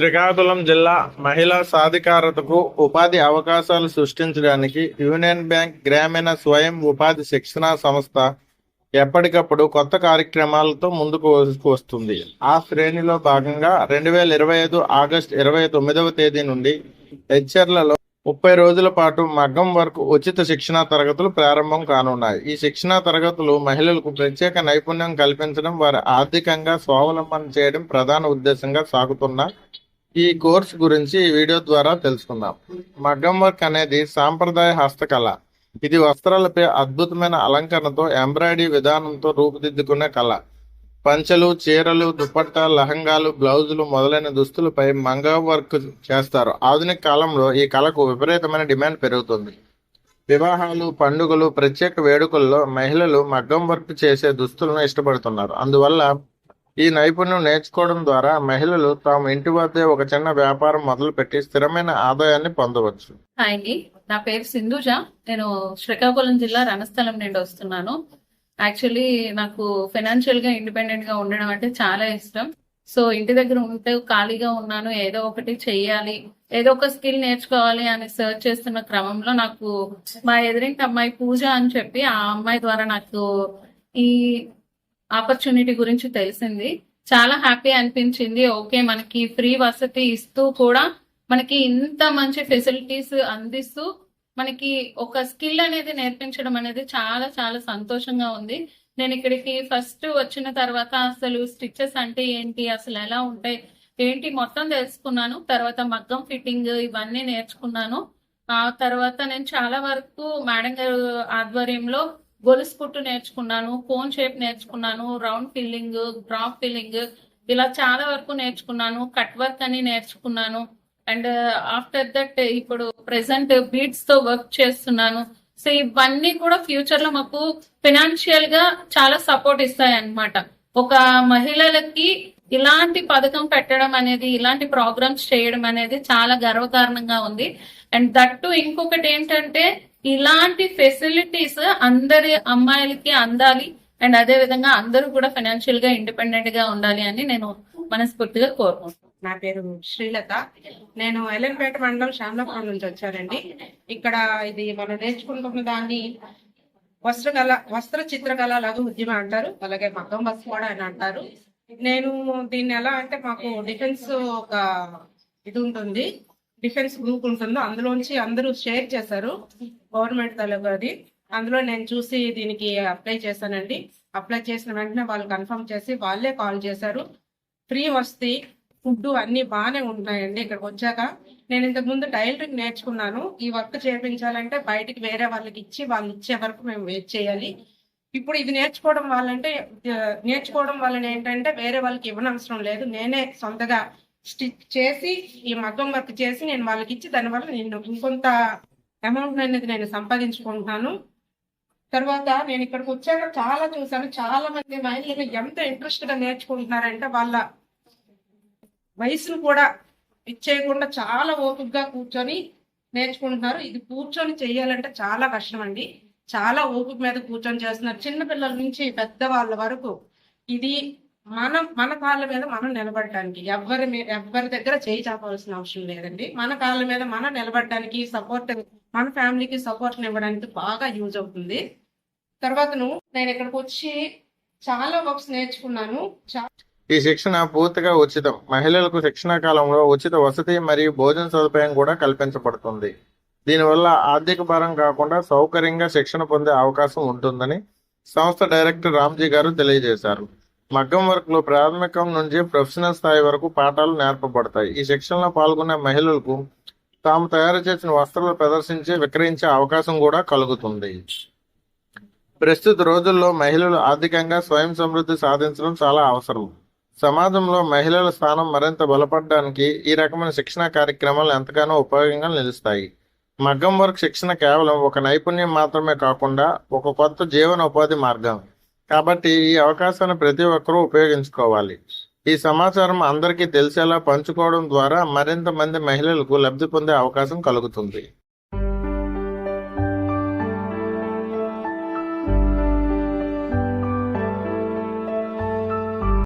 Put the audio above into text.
శ్రీకాకుళం జిల్లా మహిళా సాధికారతకు ఉపాధి అవకాశాలు సృష్టించడానికి యూనియన్ బ్యాంక్ గ్రామీణ స్వయం ఉపాధి శిక్షణా సంస్థ ఎప్పటికప్పుడు కొత్త కార్యక్రమాలతో ముందుకు వస్తుంది. ఆ శ్రేణిలో భాగంగా రెండు వేల ఇరవై ఐదు ఆగస్టు ఇరవై తొమ్మిదవ తేదీ నుండి హెచ్ఆర్లలో ముప్పై రోజుల పాటు మగ్గం వరకు ఉచిత శిక్షణా తరగతులు ప్రారంభం కానున్నాయి. ఈ శిక్షణా తరగతులు మహిళలకు ప్రత్యేక నైపుణ్యం కల్పించడం వారి ఆర్థికంగా స్వావలంబన చేయడం ప్రధాన ఉద్దేశంగా సాగుతున్న ఈ కోర్స్ గురించి ఈ వీడియో ద్వారా తెలుసుకుందాం. మగ్గం వర్క్ అనేది సాంప్రదాయ హస్తకళ. ఇది వస్త్రాలపై అద్భుతమైన అలంకరణతో ఎంబ్రాయిడరీ విధానంతో రూపుదిద్దుకునే కళ. పంచెలు చీరలు దుపట్టా లహంగాలు బ్లౌజులు మొదలైన దుస్తులపై మంగా వర్క్ చేస్తారు. ఆధునిక కాలంలో ఈ కళకు విపరీతమైన డిమాండ్ పెరుగుతుంది. వివాహాలు పండుగలు ప్రత్యేక వేడుకల్లో మహిళలు మగ్గం వర్క్ చేసే దుస్తులను ఇష్టపడుతున్నారు. అందువల్ల ఈ నైపుణ్యం నేర్చుకోవడం ద్వారా మహిళలు తాము ఇంటి వద్దే ఒక చిన్న వ్యాపారం మొదలుపెట్టి స్థిరమైన ఆదాయాన్ని పొందవచ్చు. హాయ్ అండి. నా పేరు సింధుజ. నేను శ్రీకాకుళం జిల్లా రణస్థలం నుండి వస్తున్నాను. యాక్చువల్లీ నాకు ఫైనాన్షియల్గా ఇండిపెండెంట్గా ఉండడం అంటే చాలా ఇష్టం. సో ఇంటి దగ్గర ఉంటే ఖాళీగా ఉన్నాను ఏదో ఒకటి చెయ్యాలి ఏదో ఒక స్కిల్ నేర్చుకోవాలి అని సెర్చ్ చేస్తున్న క్రమంలో నాకు మా ఎదురింటి అమ్మాయి పూజ అని చెప్పి ఆ అమ్మాయి ద్వారా నాకు ఈ ఆపర్చునిటీ గురించి తెలిసింది. చాలా హ్యాపీ అనిపించింది. ఓకే మనకి ఫ్రీ వసతి ఇస్తూ కూడా మనకి ఇంత మంచి ఫెసిలిటీస్ అందిస్తూ మనకి ఒక స్కిల్ అనేది నేర్పించడం అనేది చాలా చాలా సంతోషంగా ఉంది. నేను ఇక్కడికి ఫస్ట్ వచ్చిన తర్వాత అసలు స్టిచ్చెస్ అంటే ఏంటి అసలు ఎలా ఉంటాయి ఏంటి మొత్తం తెలుసుకున్నాను. తర్వాత మగ్గం ఫిట్టింగ్ ఇవన్నీ నేర్చుకున్నాను. ఆ తర్వాత నేను చాలా వరకు మేడం గారు ఆధ్వర్యంలో గొలుసు కుట్టు నేర్చుకున్నాను కోన్ షేప్ నేర్చుకున్నాను రౌండ్ ఫిల్లింగ్ డ్రాప్ ఫిల్లింగ్ ఇలా చాలా వరకు నేర్చుకున్నాను కట్ వర్క్ అని నేర్చుకున్నాను. అండ్ ఆఫ్టర్ దట్ ఇప్పుడు ప్రెసెంట్ బీడ్స్తో వర్క్ చేస్తున్నాను. సో ఇవన్నీ కూడా ఫ్యూచర్లో మాకు ఫినాన్షియల్గా చాలా సపోర్ట్ ఇస్తాయి అన్నమాట ఒక మహిళలకి ఇలాంటి పథకం పెట్టడం అనేది ఇలాంటి ప్రోగ్రామ్స్ చేయడం అనేది చాలా గర్వకారణంగా ఉంది. అండ్ దట్టు ఇంకొకటి ఏంటంటే ఇలాంటి ఫెసిలిటీస్ అందరి అమ్మాయిలకి అందాలి. అండ్ అదే విధంగా అందరూ కూడా ఫైనాన్షియల్గా ఇండిపెండెంట్గా ఉండాలి అని నేను మనస్ఫూర్తిగా కోరుకుంటున్నాను. నా పేరు శ్రీలత. నేను ఎల్లంపేట మండలం శ్యామలాపురం నుంచి వచ్చానండి. ఇక్కడ ఇది మనం నేర్చుకుంటున్న దాన్ని వస్త్రకళ వస్త్ర చిత్రకళ లాగా ఉద్యమం అంటారు. అలాగే మగ్గం బస్ కూడా అని అంటారు. నేను దీన్ని ఎలా అంటే మాకు డిఫెన్స్ ఒక ఇది ఉంటుంది. డిఫెన్స్ గ్రూప్ ఉంటుందో అందులోంచి అందరూ షేర్ చేశారు. గవర్నమెంట్ తరఫు అది. అందులో నేను చూసి దీనికి అప్లై చేశానండి. అప్లై చేసిన వెంటనే వాళ్ళు కన్ఫర్మ్ చేసి వాళ్ళే కాల్ చేశారు. ఫ్రీ వస్తే ఫుడ్ అన్ని బాగానే ఉంటాయండి ఇక్కడికి వచ్చాక. నేను ఇంతకు ముందు టైలరింగ్ నేర్చుకున్నాను. ఈ వర్క్ చేయించాలంటే బయటికి వేరే వాళ్ళకి ఇచ్చి వాళ్ళు ఇచ్చే వరకు మేము వెయిట్ చేయాలి. ఇప్పుడు ఇది నేర్చుకోవడం వాళ్ళంటే నేర్చుకోవడం వలన ఏంటంటే వేరే వాళ్ళకి ఇవ్వనవసరం లేదు. నేనే సొంతగా స్టిచ్ చేసి ఈ మగ్గం వర్క్ చేసి నేను వాళ్ళకి ఇచ్చి దానివల్ల నేను ఇంకొంత అమౌంట్ అనేది నేను సంపాదించుకుంటున్నాను. తర్వాత నేను ఇక్కడికి వచ్చాక చాలా చూసాను చాలా మంది మహిళలు ఎంత ఇంట్రెస్ట్గా నేర్చుకుంటున్నారంటే వాళ్ళ వయసును కూడా ఇచ్చేయకుండా చాలా ఓపికగా కూర్చొని నేర్చుకుంటున్నారు. ఇది కూర్చొని చేయాలంటే చాలా కష్టం అండి చాలా ఓపిక మీద కూర్చొని చేస్తున్నారు. చిన్నపిల్లల నుంచి పెద్ద వాళ్ళ వరకు ఇది మనం మన కాళ్ళ మీద మనం నిలబడటానికి ఎవరి మీద ఎవరి దగ్గర చేయి చాపాల్సిన అవసరం లేదండి. మన కాళ్ళ మీద మనం నిలబడటానికి సపోర్ట్ మన ఫ్యామిలీకి సపోర్ట్ ఇవ్వడానికి బాగా యూజ్ అవుతుంది. తర్వాత నేను ఇక్కడికి వచ్చి చాలా వర్క్స్ నేర్చుకున్నాను. ఈ శిక్షణ పూర్తిగా ఉచితం. మహిళలకు శిక్షణ కాలంలో ఉచిత వసతి మరియు భోజన సదుపాయం కూడా కల్పించబడుతుంది. దీనివల్ల ఆర్థిక భారం కాకుండా సౌకర్యంగా శిక్షణ పొందే అవకాశం ఉంటుందని సంస్థ డైరెక్టర్ రామ్జీ గారు తెలియజేశారు. మగ్గం వర్క్లో ప్రాథమికం నుంచి ప్రొఫెషనల్ స్థాయి వరకు పాఠాలు నేర్పబడతాయి. ఈ శిక్షణలో పాల్గొనే మహిళలకు తాము తయారు చేసిన వస్త్రాలు ప్రదర్శించి విక్రయించే అవకాశం కూడా కలుగుతుంది. ప్రస్తుత రోజుల్లో మహిళలు ఆర్థికంగా స్వయం సమృద్ధి సాధించడం చాలా అవసరం. సమాజంలో మహిళల స్థానం మరింత బలపడడానికి ఈ రకమైన శిక్షణ కార్యక్రమాలు ఎంతగానో ఉపయోగంగా నిలుస్తాయి. మగ్గం వర్క్ శిక్షణ కేవలం ఒక నైపుణ్యం మాత్రమే కాకుండా ఒక కొత్త జీవన ఉపాధి మార్గం. కాబట్టి ఈ అవకాశాన్ని ప్రతి ఒక్కరూ ఉపయోగించుకోవాలి. ఈ సమాచారం అందరికీ తెలిసేలా పంచుకోవడం ద్వారా మరింత మంది మహిళలకు లబ్ధి పొందే అవకాశం కలుగుతుంది.